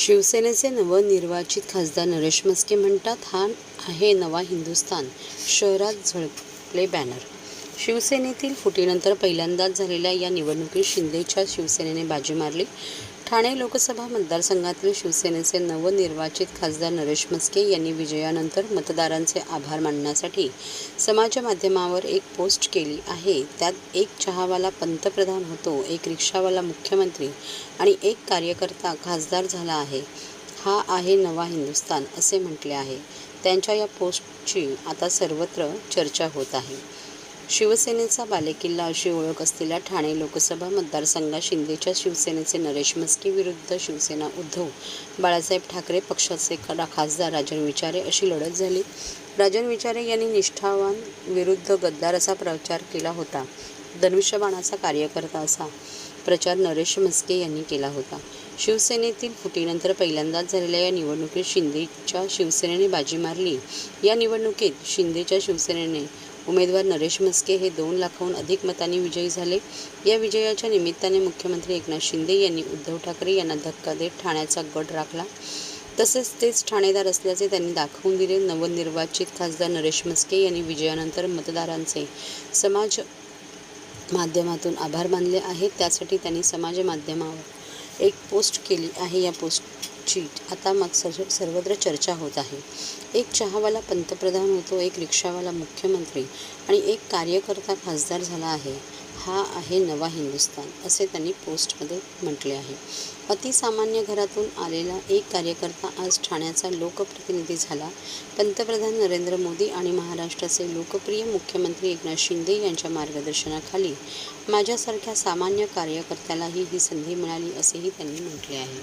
शिवसेनेचे नवनिर्वाचित खासदार नरेश मस्के म्हणतात हा आहे नवा हिंदुस्थान. शहरात झळकले बॅनर. शिवसेनेतील फुटीनंतर पहिल्यांदाच झालेल्या या निवडणुकीत शिंदेच्या शिवसेनेने बाजी मारली. ठाणे लोकसभा मतदारसंघातील शिवसेनेचे नवनिर्वाचित खासदार नरेश मस्के यांनी विजयानंतर मतदारांचे आभार मानण्यासाठी समाजमाध्यमावर एक पोस्ट केली आहे. त्यात एक चहावाला पंतप्रधान होतो एक रिक्षावाला मुख्यमंत्री आणि एक कार्यकर्ता खासदार झाला आहे. हा आहे नवा हिंदुस्तान असे म्हटले आहे. त्यांच्या या पोस्टची आता सर्वत्र चर्चा होत आहे. शिवसेनेचा बालेकिल्ला अशी ओळख असलेल्या ठाणे लोकसभा मतदारसंघात शिंदेच्या शिवसेनेचे नरेश मस्के विरुद्ध शिवसेना उद्धव बाळासाहेब ठाकरे पक्षाचे खासदार राजन विचारे अशी लढत झाली. राजन विचारे यांनी निष्ठावान विरुद्ध गद्दार असा प्रचार केला होता. धनुष्यबाणाचा कार्यकर्ता असा प्रचार नरेश मस्के यांनी केला होता. शिवसेनेतील फुटीनंतर पहिल्यांदाच झालेल्या या निवडणुकीत शिंदेच्या शिवसेनेने बाजी मारली. या निवडणुकीत शिंदेच्या शिवसेनेने उमेदवार नरेश मस्के हे दोन लाखाहून अधिक मतांनी विजयी झाले. या विजयाच्या निमित्ताने मुख्यमंत्री एकनाथ शिंदे यांनी उद्धव ठाकरे यांना धक्का देत ठाण्याचा गड राखला. तसेच तेच ठाणेदार असल्याचे त्यांनी दाखवून दिले. नवनिर्वाचित खासदार नरेश मस्के यांनी विजयानंतर मतदारांचे समाज माध्यमातून आभार मानले आहेत. त्यासाठी त्यांनी समाज माध्यमावर एक पोस्ट केली आहे. या पोस्ट चीट आता मग सर्व सर्वत्र चर्चा होत आहे. एक चहावाला पंतप्रधान होतो एक रिक्षावाला मुख्यमंत्री आणि एक कार्यकर्ता खासदार झाला आहे. हा आहे नवा हिंदुस्तान असे त्यांनी पोस्टमध्ये म्हटले आहे. अतिसामान्य घरातून आलेला एक कार्यकर्ता आज ठाण्याचा लोकप्रतिनिधी झाला. पंतप्रधान नरेंद्र मोदी आणि महाराष्ट्राचे लोकप्रिय मुख्यमंत्री एकनाथ शिंदे यांच्या मार्गदर्शनाखाली माझ्यासारख्या सामान्य कार्यकर्त्यालाही ही संधी मिळाली असेही त्यांनी म्हटले आहे.